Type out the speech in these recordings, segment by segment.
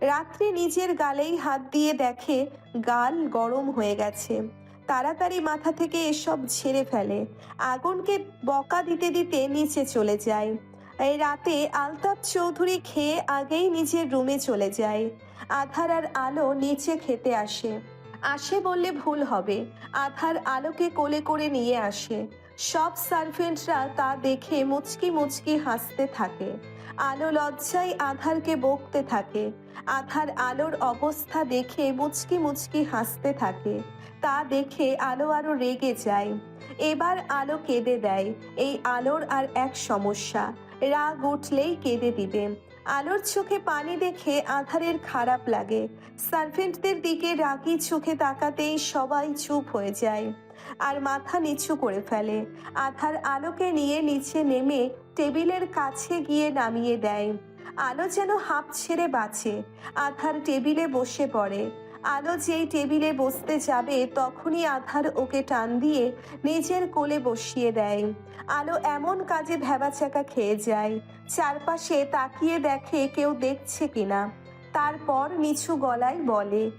রাত্রে নিজের গালেই হাত দিয়ে দেখে গাল গরম হয়ে গেছে। তাড়াতাড়ি মাথা থেকে এসব ঝেড়ে ফেলে। আগুনকে বকা দিতে দিতে নিচে চলে যায়। এই রাতে আলতাফ চৌধুরী খেয়ে আগেই নিজের রুমে চলে যায়। আধার আর আলো নিচে খেতে আসে। আসে বললে ভুল হবে। আধার আলোকে কোলে করে নিয়ে আসে। সব সার্ভেন্টরা তা দেখে মুচকি মুচকি হাসতে থাকে। আলো লজ্জায় আধারকে বকতে থাকে। আধার আলোর অবস্থা দেখে মুচকি মুচকি হাসতে থাকে। তা দেখে আলো আরও রেগে যায়। এবার আলো কেঁদে দেয়। এই আলোর আর এক সমস্যা, রাগ উঠলেই কেঁদে দিবে। আলোর চোখে পানি দেখে আধারের খারাপ লাগে। সার্ভেন্টদের দিকে রাগি চোখে তাকাতেই সবাই চুপ হয়ে যায়। আর মাথা নিচু করে ফেলে। আধার আলোকে নিয়ে নিচে নেমে টেবিলের কাছে গিয়ে নামিয়ে দেয়। আলো যেন হাঁপ ছেড়ে বাঁচে। আধার টেবিলে বসে পড়ে। আলো যেই টেবিলে বসতে যাবে তখনই আধার ওকে টান দিয়ে নিজের কোলে বসিয়ে দেয়। আলো এমন কাজে ভেবাচাকা খেয়ে যায়। চারপাশে তাকিয়ে দেখে কেউ দেখছে কিনা। তারপর নিচু গলায় বলে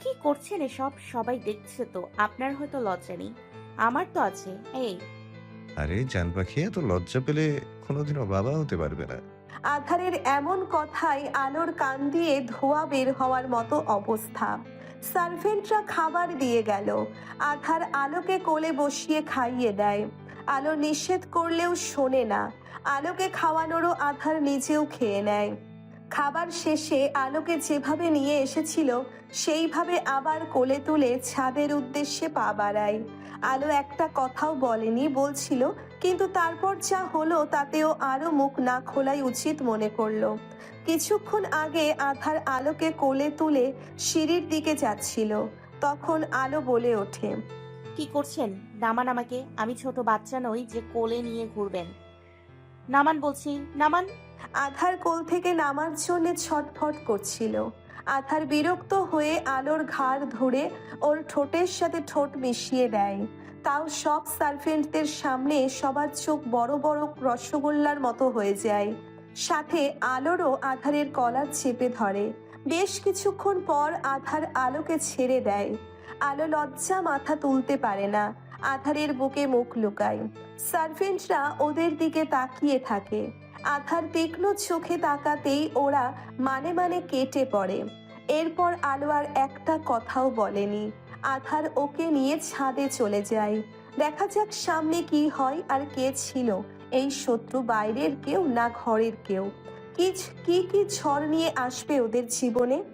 কি করছেন এসব? সবাই দেখছে তো। আপনার হয়তো লজ্জা নেই। আমার তো আছে। এই। আরে জান পাখি এত লজ্জা পেলে কোনোদিনও বাবা হতে পারবে না। আধারের এমন কথায় আলোর কান দিয়ে ধোয়া বের হওয়ার মতো অবস্থা। সার্ভেন্টরা খাবার দিয়ে গেল। আধার আলোকে কোলে বসিয়ে খাইয়ে দেয়। আলো নিষেধ করলেও শোনে না। আলোকে খাওয়ানোরও আধার নিজেও খেয়ে নেয়। খাবার শেষে আলোকে যেভাবে নিয়ে এসেছিল, সেইভাবে আবার কোলে তুলে ছাদের উদ্দেশ্যে পা বাড়ায়। আলো একটা কথাও বলেনি, বলছিল, কিন্তু তারপর যা হলো তাতেও আরও মুখ না খোলাই উচিত মনে করল। কিছুক্ষণ আগে আধার আলোকে কোলে তুলে সিঁড়ির দিকে যাচ্ছিল। তখন আলো বলে ওঠে, কি করছেন? নামান আমাকে, আমি ছোট বাচ্চা নই যে কোলে নিয়ে ঘুরবেন। নামান বলছি, নামান আধার কোল থেকে নামার জন্য ছটফট করছিল। আধার বিরক্ত হয়ে আলোর ঘাড় ধরে ওর ঠোঁটের সাথে ঠোঁট মিশিয়ে দেয় তাও সব সার্ভেন্টদের সামনে সবার চোখ বড় বড় রসগোল্লার মতো হয়ে যায়। সাথে আলোরও আধারের কলার চেপে ধরে। বেশ কিছুক্ষণ পর আধার আলোকে ছেড়ে দেয়। আলো লজ্জা মাথা তুলতে পারে না। আধারের বুকে মুখ লুকায়। সার্ভেন্টরা ওদের দিকে তাকিয়ে থাকে। আধার তীক্ষ্ণ চোখে তাকাতেই ওরা মানে মানে কেটে পড়ে। এরপর আলো আর একটা কথাও বলেনি। আধার ওকে নিয়ে ছাদে চলে যায়। দেখা যাক সামনে কি হয় আর কে ছিল। এই শত্রু বাইরের কেউ না ঘরের কেউ? কি কি কি ঝড় নিয়ে আসবে ওদের জীবনে?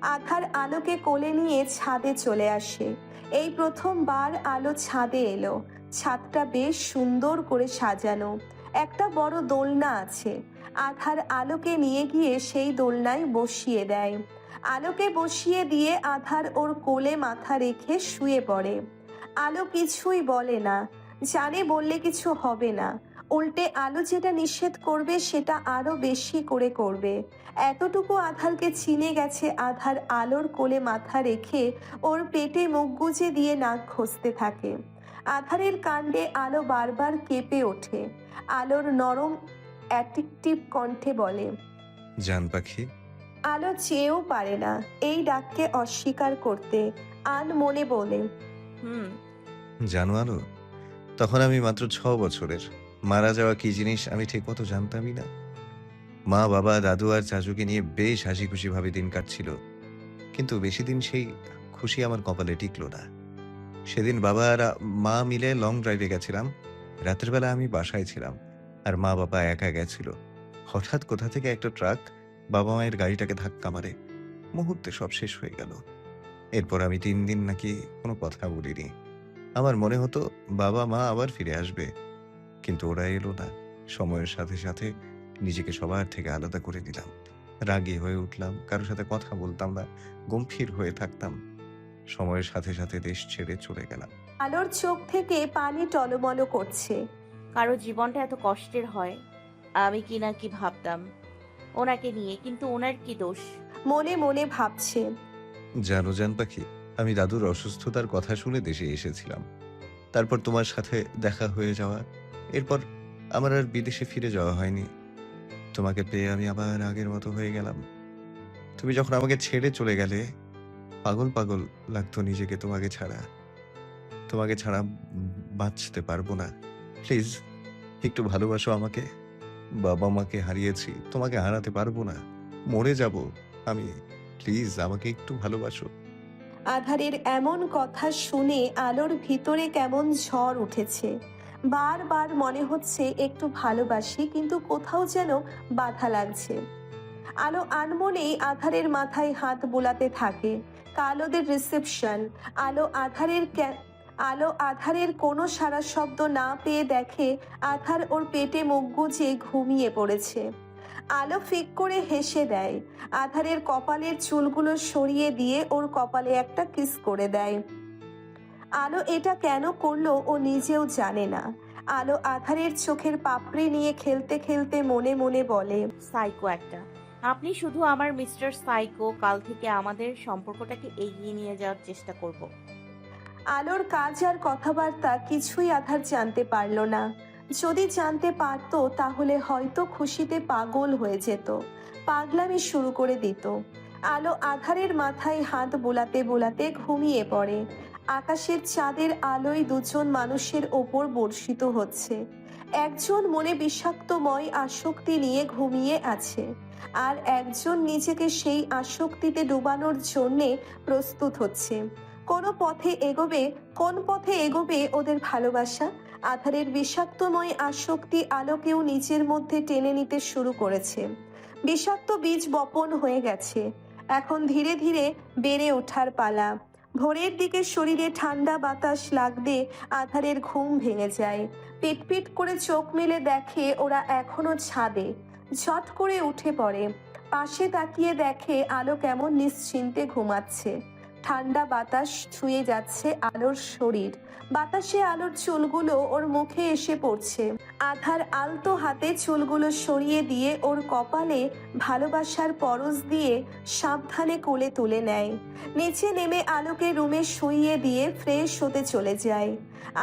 আধার আলোকে কোলে নিয়ে ছাদে চলে আসে। এই প্রথমবার আলো ছাদে এলো। ছাদটা বেশ সুন্দর করে সাজানো। একটা বড় দোলনা আছে। আধার আলোকে নিয়ে গিয়ে সেই দোলনায় বসিয়ে দেয়। আলোকে বসিয়ে দিয়ে আধার ওর কোলে মাথা রেখে শুয়ে পড়ে। আলো কিছুই বলে না। জানে বললে কিছু হবে না। উল্টে আলো যেটা নিষেধ করবে সেটা আরও বেশি করে করবে। এতটুকু আধারকে চিনে গেছে আধার আলোর কোলে মাথা রেখে ওর পেটে মুখ গুজে দিয়ে নাক ঘষতে থাকে। আধারের কাণ্ডে আলো বারবার কেঁপে ওঠে। আলোর নরম অ্যাটিকটিভ কণ্ঠে বলে জান পাখি। আলো চেয়েও পারে না এই ডাককে অস্বীকার করতে। আন মনে বলে হুম। জানো আলো তখন আমি মাত্র ছ বছরের। মারা যাওয়া কি জিনিস আমি ঠিক মতো জানতামই না। মা, বাবা, দাদু আর চাচুকে নিয়ে বেশ হাসি খুশি ভাবে দিন কাটছিল। কিন্তু বেশি দিন সেই খুশি আমার কপালে টিকলো না। সেদিন বাবা আর মা মিলে লং ড্রাইভে গেছিলাম। রাতের বেলা আমি বাসায় ছিলাম আর মা, বাবা একা গেছিল। হঠাৎ কোথা থেকে একটা ট্রাক বাবা মায়ের গাড়িটাকে ধাক্কা মারে। মুহূর্তে সব শেষ হয়ে গেল। এরপর আমি তিন দিন নাকি কোনো কথা বলিনি। আমার মনে হতো বাবা, মা আবার ফিরে আসবে। কিন্তু ওরা এলো না। সময়ের সাথে সাথে নিজেকে সবার থেকে আলাদা করে দিলাম রাগী হয়ে উঠলাম কারোর সাথে কথা বলতাম না গম্ভীর হয়ে থাকতাম। সময়ের সাথে সাথে দেশ ছেড়ে চলে গেলাম। আলোর চোখ থেকে পানি টলমলো করছে। কারও জীবনটা এত কষ্টের হয়? আমি কি না কি ভাবতাম? ওনাকে নিয়ে কিন্তু ওনার কি দোষ? মনে মনে ভাবছে। জানো জান পাখি আমি দাদুর অসুস্থতার কথা শুনে দেশে এসেছিলাম। তারপর তোমার সাথে দেখা হয়ে যাওয়া এরপর আমার আর বিদেশে ফিরে যাওয়া হয়নি। তোমাকে পেয়ে আমি আবার আগের মতো হয়ে গেলাম। তুমি যখন আমাকে ছেড়ে চলে গেলে, পাগল পাগল লাগতো নিজেকে তোমাকে ছাড়া। তোমাকে ছাড়া বাঁচতে পারব না। প্লিজ, একটু ভালোবাসো আমাকে। বাবা মাকে হারিয়েছি, তোমাকে হারাতে পারব না। মরে যাব আমি। প্লিজ, আমাকে একটু ভালোবাসো। আধারের এমন কথা শুনে আলোর ভিতরে কেমন ঝড় উঠেছে। বারবার মনে হচ্ছে একটু ভালোবাসি, কিন্তু কোথাও যেন বাধা লাগছে। আলো আনমনেই আধারের মাথায় হাত বোলাতে থাকে। কালোদের রিসেপশন আলো আধারের আলো আধারের কোনো সারা শব্দ না পেয়ে দেখে আধার ওর পেটে মুখ গুজে ঘুমিয়ে পড়েছে। আলো ফিক করে হেসে দেয়। আধারের কপালের চুলগুলো সরিয়ে দিয়ে ওর কপালে একটা কিস করে দেয়। আলো এটা কেন করল ও নিজেও জানে না। আলো আধারের চোখের পাপড়ি নিয়ে খেলতে খেলতে মনে মনে বলে সাইকো একটা। আপনি শুধু আমার মিস্টার সাইকো কাল থেকে আমাদের সম্পর্কটাকে এগিয়ে নিয়ে যাওয়ার চেষ্টা করব। আলোর কাজ আর কথাবার্তা কিছুই আধার জানতে পারল না। যদি জানতে পারতো তাহলে হয়তো খুশিতে পাগল হয়ে যেত। পাগলামি শুরু করে দিত। আলো আধারের মাথায় হাত বোলাতে বোলাতে ঘুমিয়ে পড়ে। আকাশের চাঁদের আলোয় দুজন মানুষের ওপর বর্ষিত হচ্ছে। একজন মনে বিষাক্তময় আসক্তি নিয়ে ঘুমিয়ে আছে আর একজন নিজেকে সেই আসক্তিতে ডুবানোর জন্যে প্রস্তুত হচ্ছে। কোন পথে এগোবে, কোন পথে এগোবে ওদের ভালোবাসা? আধারের বিষাক্তময় আসক্তি আলোকেও নিজের মধ্যে টেনে নিতে শুরু করেছে। বিষাক্ত বীজ বপন হয়ে গেছে। এখন ধীরে ধীরে বেড়ে ওঠার পালা। ভোরের দিকে শরীরে ঠান্ডা বাতাস লাগতে আধারের ঘুম ভেঙে যায়। পিটপিট করে চোখ মেলে দেখে ওরা এখনও ছাদে। ঝট করে উঠে পড়ে। পাশে তাকিয়ে দেখে আলো কেমন নিশ্চিন্তে ঘুমাচ্ছে। ঠান্ডা বাতাস ছুঁয়ে যাচ্ছে আলোর শরীর। বাতাসে আলোর চুলগুলো ওর মুখে এসে পড়ছে। আধার আলতো হাতে চুলগুলো সরিয়ে দিয়ে ওর কপালে ভালোবাসার পরশ দিয়ে সাবধানে কোলে তুলে নেয়। নিচে নেমে আলোকে রুমে শুইয়ে দিয়ে ফ্রেশ হতে চলে যায়।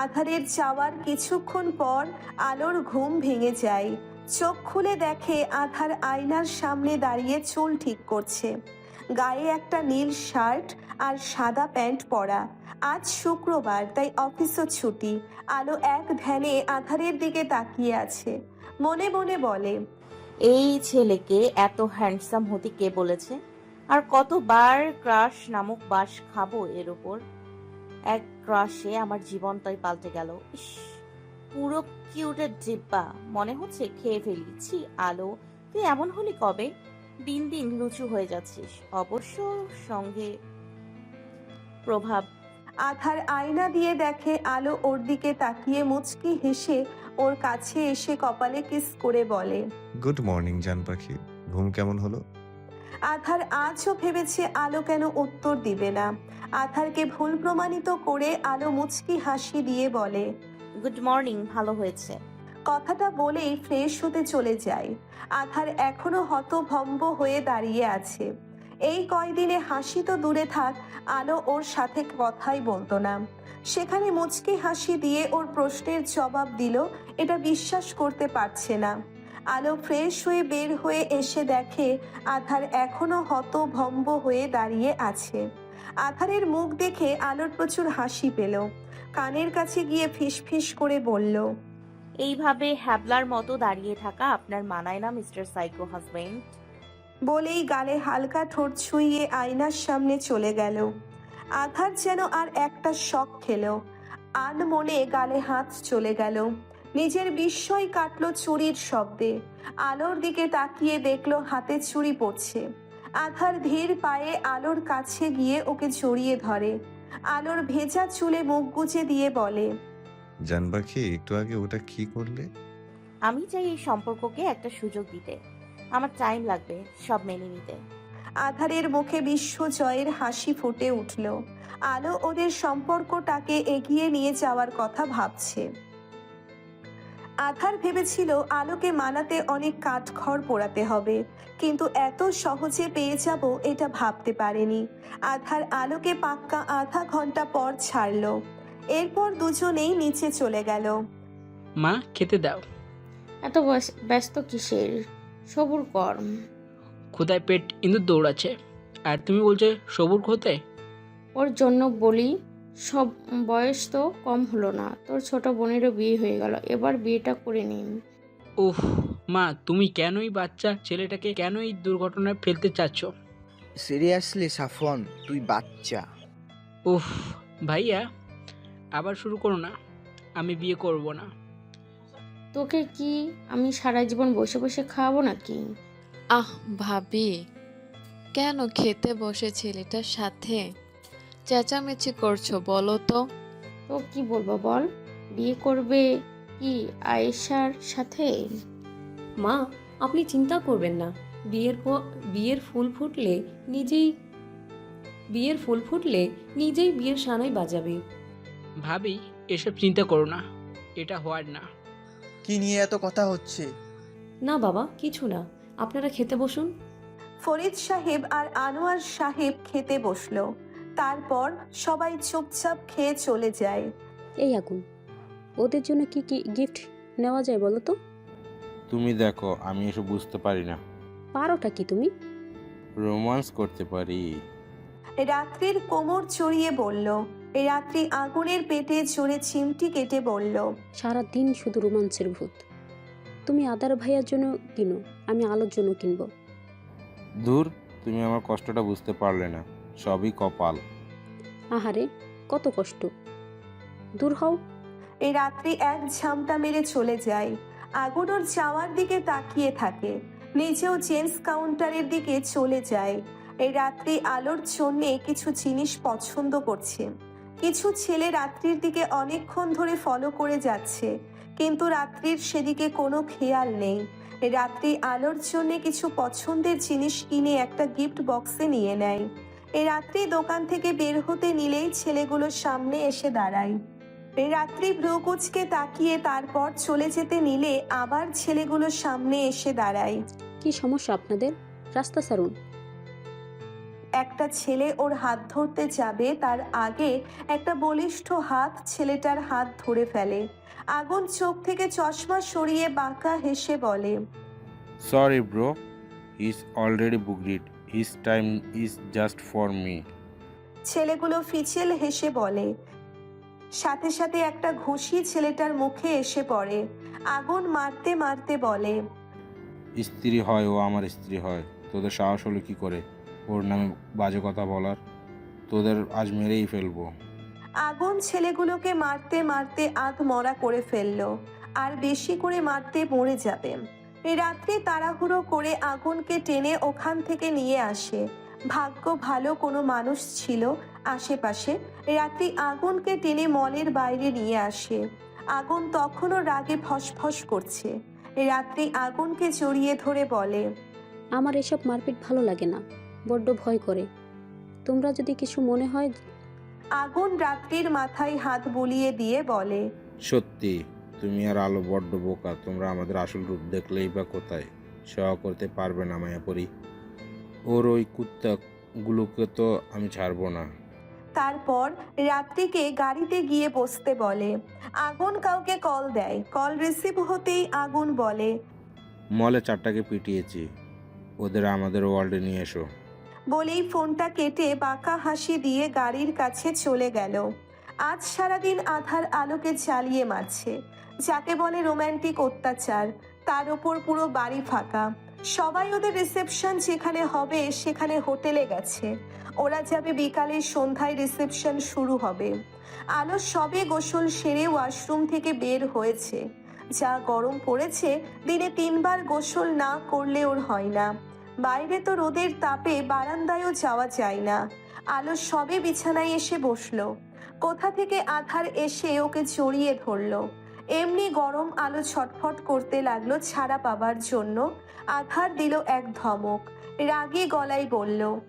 আধারের যাওয়ার কিছুক্ষণ পর আলোর ঘুম ভেঙে যায়। চোখ খুলে দেখে আধার আয়নার সামনে দাঁড়িয়ে চুল ঠিক করছে। গায়ে একটা নীল শার্ট আর সাদা প্যান্ট পরা। আজ শুক্রবার, তাই অফিসও ছুটি। আলো এক ধ্যানে আধারের দিকে তাকিয়ে আছে। মনে মনে বলে, এই ছেলেকে এত হ্যান্ডসাম হতে কে বলেছে? আর কতবার ক্রাশ নামক বাস খাব এর ওপর এক ক্রাশে আমার জীবনটাই পাল্টে গেল। ইস, পুরো কিউটের ডিব্বা মনে হচ্ছে খেয়ে ফেলিছি। আলো, তুই এমন হলি কবে? দিন দিন লুচু হয়ে যাচ্ছিস। অবশ্য সঙ্গে প্রভাব। আধার আয়না দিয়ে দেখে আলো ওর দিকে তাকিয়ে মুচকি হেসে ওর কাছে এসে কপালে কিস করে বলে গুড মর্নিং জান পাখি। ঘুম কেমন হলো? আধার আজও ভেবেছে আলো কেন উত্তর দিবে না। আধারকে ভুল প্রমাণিত করে আলো মুচকি হাসি দিয়ে বলে গুড মর্নিং ভালো হয়েছে। কথাটা বলেই ফ্রেশ হতে চলে যায়। আধার এখনও হতভম্ব হয়ে দাঁড়িয়ে আছে। এই কয়দিনে হাসি তো দূরে থাক, আলো ওর সাথে কথাই বলতো না। সেখানে মুচকি হাসি দিয়ে ওর প্রশ্নের জবাব দিল, এটা বিশ্বাস করতে পারছে না। আলো ফ্রেশ হয়ে বের হয়ে এসে দেখে আধার এখনও হতভম্ব হয়ে দাঁড়িয়ে আছে। আধারের মুখ দেখে আলোর প্রচুর হাসি পেল। কানের কাছে গিয়ে ফিসফিস করে বলল, এইভাবে হ্যাবলার মতো দাঁড়িয়ে থাকা আপনার মানায় না, মিস্টার সাইকো হাজবেন্ড। বলেই গালে হালকা ঠোঁট ছুঁয়ে আয়নার সামনে চলে গেল। আধার যেন আর একটা শখ খেলো। আন মনে গালে হাত চলে গেল। নিজের বিস্ময় কাটলো চুরির শব্দে। আলোর দিকে তাকিয়ে দেখল হাতে চুরি পড়ছে। আধার ধীর পায়ে আলোর কাছে গিয়ে ওকে জড়িয়ে ধরে। আলোর ভেজা চুলে মুখ গুজে দিয়ে বলে জান পাখি একটু আগে ওটা কি করলে? আমি চাই এই সম্পর্ককে একটা সুযোগ দিতে। আমার টাইম লাগবে সব মেনে নিতে। আধারের মুখে বিশ্বজয়ের হাসি ফুটে উঠল। আলো ওদের সম্পর্কটাকে এগিয়ে নিয়ে যাওয়ার কথা ভাবছে। আধার ভেবেছিল আলোকে মানাতে অনেক কাঠখড় পোড়াতে হবে কিন্তু এত সহজে পেয়ে যাব এটা ভাবতে পারেনি। আধার আলোকে পাক্কা আধা ঘণ্টা পর ছাড়লো। এরপর দুজনেই নিচে চলে গেল। মা খেতে দাও। এত বয়স- ব্যস্ত কিসের? সবুর কর ক্ষুদায় পেট ইঁদুর দৌড়াচ্ছে। আর তুমি বলছো সবুর হতে ওর জন্য বলি সব বয়স তো কম হলো না। তোর ছোট বোনেরও বিয়ে হয়ে গেল। এবার বিয়েটা করে নিন। উফ মা তুমি কেনই বাচ্চা ছেলেটাকে কেনই দুর্ঘটনায় ফেলতে চাচ্ছ? সিরিয়াসলি সাফন তুই বাচ্চা। উফ ভাইয়া আবার শুরু করো না। আমি বিয়ে করব না। তোকে কি আমি সারা জীবন বসে বসে খাওয়াবো নাকি? আহ ভাবি কেন খেতে বসে ছেলেটার সাথে? চেঁচামেচি করছ বলো তো। তো কি বলব বল? বিয়ে করবে কি আয়েশার সাথে? মা আপনি চিন্তা করবেন না। বিয়ের পর বিয়ের ফুল ফুটলে নিজেই বিয়ের ফুল ফুটলে নিজেই বিয়ের সানাই বাজাবে। ভাবি এসব চিন্তা করো না। এটা হওয়ার না। কি নিয়ে এত কথা হচ্ছে? না বাবা কিছু না। আপনারা খেতে বসুন। ফরিদ সাহেব আর আনোয়ার সাহেব খেতে বসল। তারপর সবাই চুপচাপ খেয়ে চলে যায়। এই আগুন ওদের জন্য কি কি গিফট নেওয়া যায় বলো তো? তুমি দেখো আমি এসব বুঝতে পারি না। পারোটা কি তুমি? রোমান্স করতে পারি। রাত্রির কোমর চড়িয়ে বলল রাত্রি আগুনের পেটে জোরে চিমটি কেটে বলল সারা দিন শুধু রোমাঞ্চের ভূত। তুমি আদার ভাইয়ার জন্য কিনো আমি আলোর জন্য কিনবো। দূর তুমি আমার কষ্টটা বুঝতে পারলে না সবই কপাল। আহারে কত কষ্ট। দূর হও। এই রাত্রি এক ঝামটা মেরে চলে যায়। আগুন ওর যাওয়ার দিকে তাকিয়ে থাকে নিজেও জেন্টস কাউন্টারের দিকে চলে যায়। এই রাত্রি আলোর জন্যে কিছু জিনিস পছন্দ করছে। কিছু ছেলে রাত্রির দিকে অনেকক্ষণ ধরে ফলো করে যাচ্ছে, কিন্তু রাত্রির সেদিকে কোনো খেয়াল নেই। রাত্রি আলোর জন্য কিছু পছন্দের জিনিস কিনে একটা গিফট বক্সে নিয়ে নেয়। এ রাত্রি দোকান থেকে বের হতে নিলেই ছেলেগুলোর সামনে এসে দাঁড়ায়। রাত্রি ভ্রুকুচকে তাকিয়ে তারপর চলে যেতে নিলে আবার ছেলেগুলোর সামনে এসে দাঁড়ায়। কি সমস্যা আপনাদের? রাস্তা সারুন একটা ছেলে ওর হাত ধরতে যাবে তার আগে একটা বলিষ্ঠ হাত ছেলেটার হাত ধরে ফেলে। আগুন চোখ থেকে চশমা সরিয়ে বাঁকা হেসে বলে sorry bro is already booked it his time is just for me ছেলেগুলো ফিচেল হেসে বলে সাথে সাথে একটা ঘুষি ছেলেটার মুখে এসে পড়ে। আগুন মারতে মারতে বলে স্ত্রী হয় ও আমার স্ত্রী হয় তোদের সাহস হলো কি করে? ওর নামে বাজে কথা বলার। তোদের আজ মেরেই ফেলব। আগুন ছেলেগুলোকে মারতে মারতে আধ মরা করে ফেলল আর বেশি করে মারতে মরে যাবে। রাত্রে তাড়াহুড়ো করে আগুনকে টেনে ওখান থেকে নিয়ে আসে। ভাগ্য ভালো কোনো মানুষ ছিল আশেপাশে রাত্রি আগুনকে টেনে মলের বাইরে নিয়ে আসে। আগুন তখনও রাগে ফসফস করছে। রাত্রি আগুনকে জড়িয়ে ধরে বলে আমার এসব মারপিট ভালো লাগে না। বড্ড ভয় করে। তোমরা যদি কিছু মনে হয় আগুন রাত্রির মাথায় হাত বুলিয়ে দিয়ে বলে সত্যি তুমি আর আলো বড্ড বোকা তোমরা আমাদের আসল রূপ দেখলেই বা কোথায়? সেবা করতে পারবে না মায়া মায়াপরি। ওর ওই কুত্তাগুলোকে তো আমি ছাড়বো না। তারপর রাত্রিকে গাড়িতে গিয়ে বসতে বলে আগুন কাউকে কল দেয়। কল রিসিভ হতেই আগুন বলে। মলে চারটাকে পিটিয়েছি। ওদের আমাদের ওয়ার্ল্ডে নিয়ে এসো। বলেই ফোনটা কেটে বাঁকা হাসি দিয়ে গাড়ির কাছে চলে গেল। আজ সারাদিন আধার আলোকে জ্বালিয়ে মারছে। যাকে বলে রোম্যান্টিক অত্যাচার, তার ওপর পুরো বাড়ি ফাঁকা। সবাই ওদের রিসেপশন যেখানে হবে সেখানে হোটেলে গেছে। ওরা যাবে বিকালে সন্ধ্যায় রিসেপশন শুরু হবে। আলো সবে গোসল সেরে ওয়াশরুম থেকে বের হয়েছে। যা গরম পড়েছে, দিনে তিনবার গোসল না করলে ওর হয় না। বাইরে তো রোদের তাপে বারান্দায়ও যাওয়া যায় না। আলো সবে বিছানায় এসে বসল। কোথা থেকে আধার এসে ওকে জড়িয়ে ধরলো। এমনি গরম আলো ছটফট করতে লাগল ছাড়া পাবার জন্য। আধার দিল এক ধমক। রাগে গলায় বলল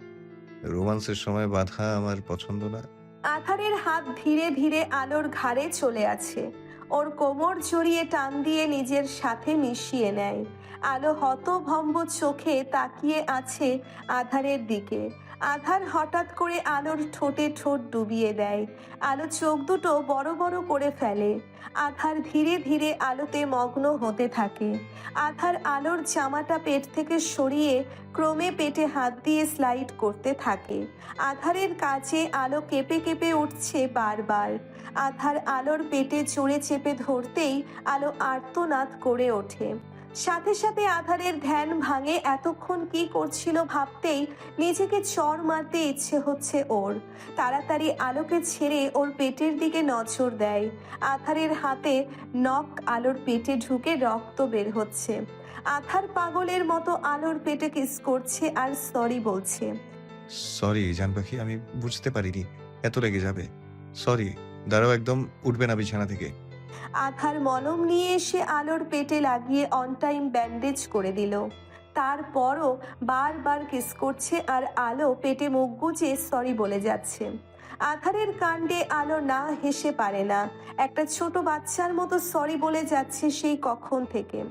রোমান্সের সময় বাধা আমার পছন্দ না। আধারের হাত ধীরে ধীরে আলোর ঘাড়ে চলে আছে। ওর কোমর জড়িয়ে টান দিয়ে নিজের সাথে মিশিয়ে নেয়। আলো হতভম্ব চোখে তাকিয়ে আছে আধারের দিকে। আধার হঠাৎ করে আলোর ঠোঁটে ঠোঁট ডুবিয়ে দেয়। আলো চোখ দুটো বড় বড় করে ফেলে। আধার ধীরে ধীরে আলোতে মগ্ন হতে থাকে। আধার আলোর জামাটা পেট থেকে সরিয়ে ক্রমে পেটে হাত দিয়ে স্লাইড করতে থাকে। আধারের কাছে আলো কেঁপে কেঁপে উঠছে বারবার। আধার আলোর পেটে চড়ে চেপে ধরতেই আলো আর্তনাদ করে ওঠে। সাথে সাথে আধারের ধ্যান ভাঙে। এতক্ষণ কি করছিল ভাবতেই নিজেকে চর মারতে ইচ্ছে হচ্ছে ওর। তাড়াতাড়ি আলোকে ছেড়ে ওর পেটের দিকে নজর দেয়। আধারের হাতে নখ আলোর পেটে ঢুকে রক্ত বের হচ্ছে। আধার পাগলের মতো আলোর পেটে কিস করছে আর সরি বলছে। সরি জান পাখি, আমি বুঝতে পারিনি। এত রেগে যাবে। সরি দাঁড়াও একদম, উঠবে না বিছানা থেকে। আধার মলম নিয়ে এসে আলোর পেটে লাগিয়ে অন টাইম ব্যান্ডেজ করে দিল। তারপরও বারবার কিস করছে আর আলো পেটে মুখ গুজে সরি বলে যাচ্ছে। আধারের কাণ্ডে আলো না হেসে পারে না। একটা ছোট বাচ্চার মতো সরি বলে যাচ্ছে সেই কখন থেকে।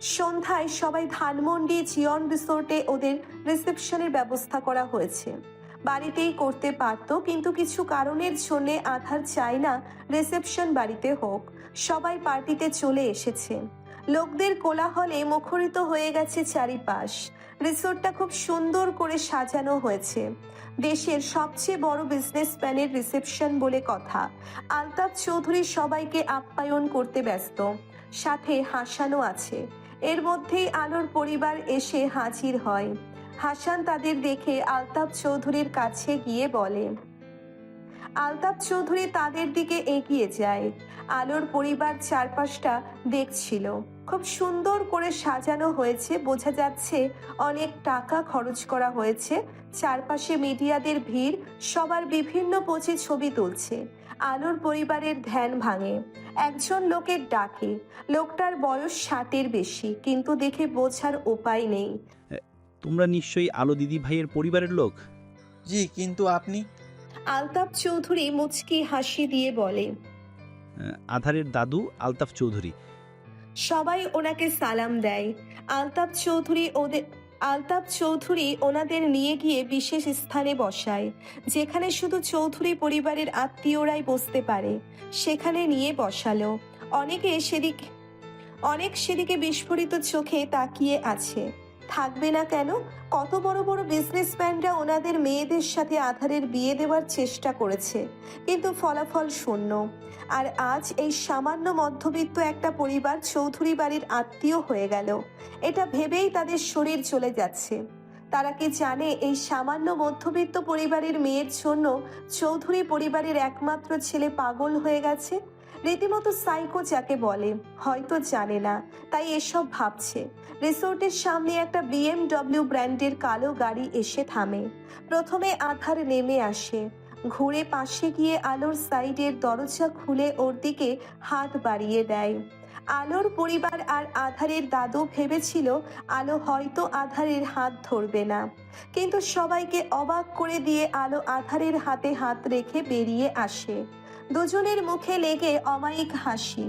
সন্ধ্যায় সবাই ধানমন্ডি জিয়ন রিসোর্টে ওদের রিসেপশনের ব্যবস্থা করা হয়েছে। বাড়িতেই করতে পারতো, কিন্তু কিছু কারণের জন্যে আধার চায় না রিসেপশন বাড়িতে হোক। সবাই পার্টিতে চলে এসেছে। লোকদের কোলাহলে মুখরিত হয়ে গেছে চারিপাশ। রিসোর্টটা খুব সুন্দর করে সাজানো হয়েছে। দেশের সবচেয়ে বড় বিজনেসম্যানের রিসেপশন বলে কথা। আলতাফ চৌধুরী সবাইকে আপ্যায়ন করতে ব্যস্ত। সাথে হাসানও আছে। এর মধ্যেই আলোর পরিবার এসে হাজির হয়। হাসান তাদের দেখে আলতাফ চৌধুরীর কাছে গিয়ে বলে আলতাফ চৌধুরী তাদের দিকে এগিয়ে যায়। আলোর পরিবার চারপাশটা দেখছিল। খুব সুন্দর করে সাজানো হয়েছে। বোঝা যাচ্ছে অনেক টাকা খরচ করা হয়েছে। চারপাশে মিডিয়াদের ভিড় সবার বিভিন্ন পোচে ছবি তুলছে। আলোর পরিবারের ধ্যান ভাঙে। একজন লোকের ডাকে। লোকটার বয়স ষাটের বেশি কিন্তু দেখে বোঝার উপায় নেই। তোমরা নিশ্চয়ই আলো দিদি ভাইয়ের পরিবারের লোক? জি কিন্তু আপনি? আলতাফ চৌধুরী মুচকি হাসি দিয়ে বলে আধারের দাদু আলতাফ চৌধুরী। সবাই ওনাকে সালাম দেয়। আলতাফ চৌধুরী ওদের আলতাফ চৌধুরী ওনাদের নিয়ে গিয়ে বিশেষ স্থানে বসায় যেখানে শুধু চৌধুরী পরিবারের আত্মীয়রাই বসতে পারে সেখানে নিয়ে বসালো। অনেকে সেদিক অনেক সেদিকে বিস্ফোরিত চোখে তাকিয়ে আছে। থাকবে না কেন? কত বড় বড় বিজনেসম্যানরা ওনাদের মেয়েদের সাথে আধারের বিয়ে দেওয়ার চেষ্টা করেছে। কিন্তু ফলাফল শূন্য। আর আজ এই সামান্য মধ্যবিত্ত একটা পরিবার চৌধুরী বাড়ির আত্মীয় হয়ে গেল। এটা ভেবেই তাদের শরীর চলে যাচ্ছে। তারা কি জানে এই সামান্য মধ্যবিত্ত পরিবারের মেয়ের জন্য চৌধুরী পরিবারের একমাত্র ছেলে পাগল হয়ে গেছে? রীতিমতো সাইকো যাকে বলে, হয়তো জানে না, তাই এসব ভাবছে। রিসোর্টের সামনে একটা বিএমডব্লিউ ব্র্যান্ডের কালো গাড়ি এসে থামে। প্রথমে আধার নেমে আসে। ঘুরে পাশে গিয়ে আলোর সাইডের দরজা খুলে ওর দিকে হাত বাড়িয়ে দেয়। আলোর পরিবার আর আধারের দাদু ভেবেছিল, আলো হয়তো আধারের হাত ধরবে না। কিন্তু সবাইকে অবাক করে দিয়ে আলো আধারের হাতে হাত রেখে বেরিয়ে আসে। দুজনের মুখে লেগে অমায়িক হাসি।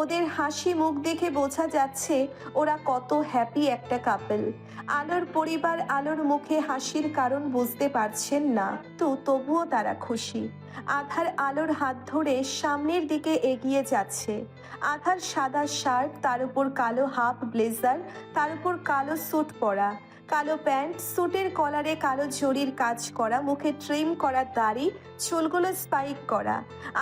ওদের হাসি মুখ দেখে বোঝা যাচ্ছে ওরা কত হ্যাপি একটা কাপল আলোর পরিবার আলোর মুখে হাসির কারণ বুঝতে পারছেন না, তো তবুও তারা খুশি। আধার আলোর হাত ধরে সামনের দিকে এগিয়ে যাচ্ছে। আধার সাদা শার্ট, তার উপর কালো হাফ ব্লেজার, তার উপর কালো স্যুট পরা। কালো প্যান্ট, স্যুটের কলারে কালো জরির কাজ করা, মুখে ট্রিম করা দাড়ি, চুলগুলো স্পাইক করা।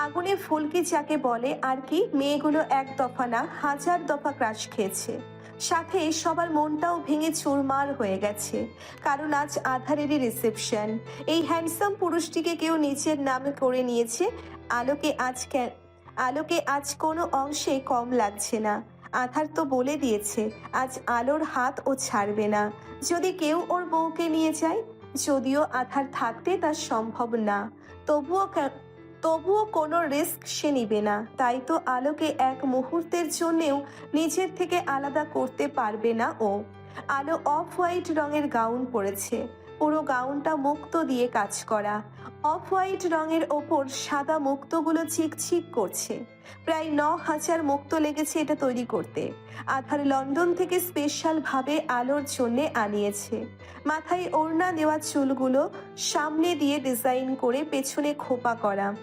আগুনে ফুলকি যাকে বলে, আর কি, মেয়েগুলো এক দফা না, হাজার দফা ক্রাশ খেয়েছে। সাথে সবার মনটাও ভেঙে চুরমার হয়ে গেছে। কারণ আজ আধারেরই রিসেপশন এই হ্যান্ডসাম পুরুষটিকে কেউ নিচের নামে করে নিয়েছে। আলোকে আজ আলোকে আজ কোনো অংশে কম লাগছে না। আধার তো বলে দিয়েছে, আজ আলোর হাত ও ছাড়বে না। যদি কেউ ওর বউকে নিয়ে যায়, যদিও আধার থাকতে তা সম্ভব না। তবুও তবুও কোনো রিস্ক সে নিবে না। তাই তো আলোকে এক মুহূর্তের জন্যেও নিজের থেকে আলাদা করতে পারবে না ও। আলো অফ হোয়াইট রঙের গাউন পরেছে। পুরো গাউনটা মুক্ত দিয়ে কাজ করা। অফ হোয়াইট রঙের ওপর সাদা মুক্তগুলো চিকচিক করছে। প্রায় ন হাজার মুক্ত লেগেছে এটা তৈরি করতে। আধার লন্ডন থেকে স্পেশাল ভাবে আলোর জন্যে আনিয়েছে। মাথায় ওড়না দেওয়া চুলগুলো সামনে দিয়ে ডিজাইন করে পেছনে খোপা করা।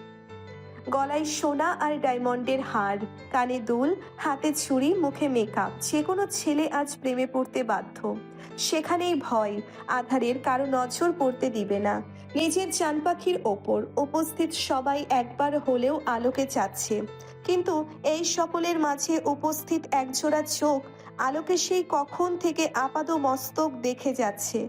গলায় সোনা আর ডায়মন্ডের হার, কানে দুল, হাতে ছুরি, মুখে মেকআপ যে কোনো ছেলে আজ প্রেমে পড়তে বাধ্য। সেখানেই ভয়, আধারের কারও নজর পড়তে দিবে না। নিজের চান পাখির ওপর উপস্থিত সবাই একবার হলেও আলোকে চাচ্ছে। কিন্তু এই সকলের মাঝে উপস্থিত একজোড়া চোখ আলোকে সেই কখন থেকে আপাদ মস্তক দেখে যাচ্ছে।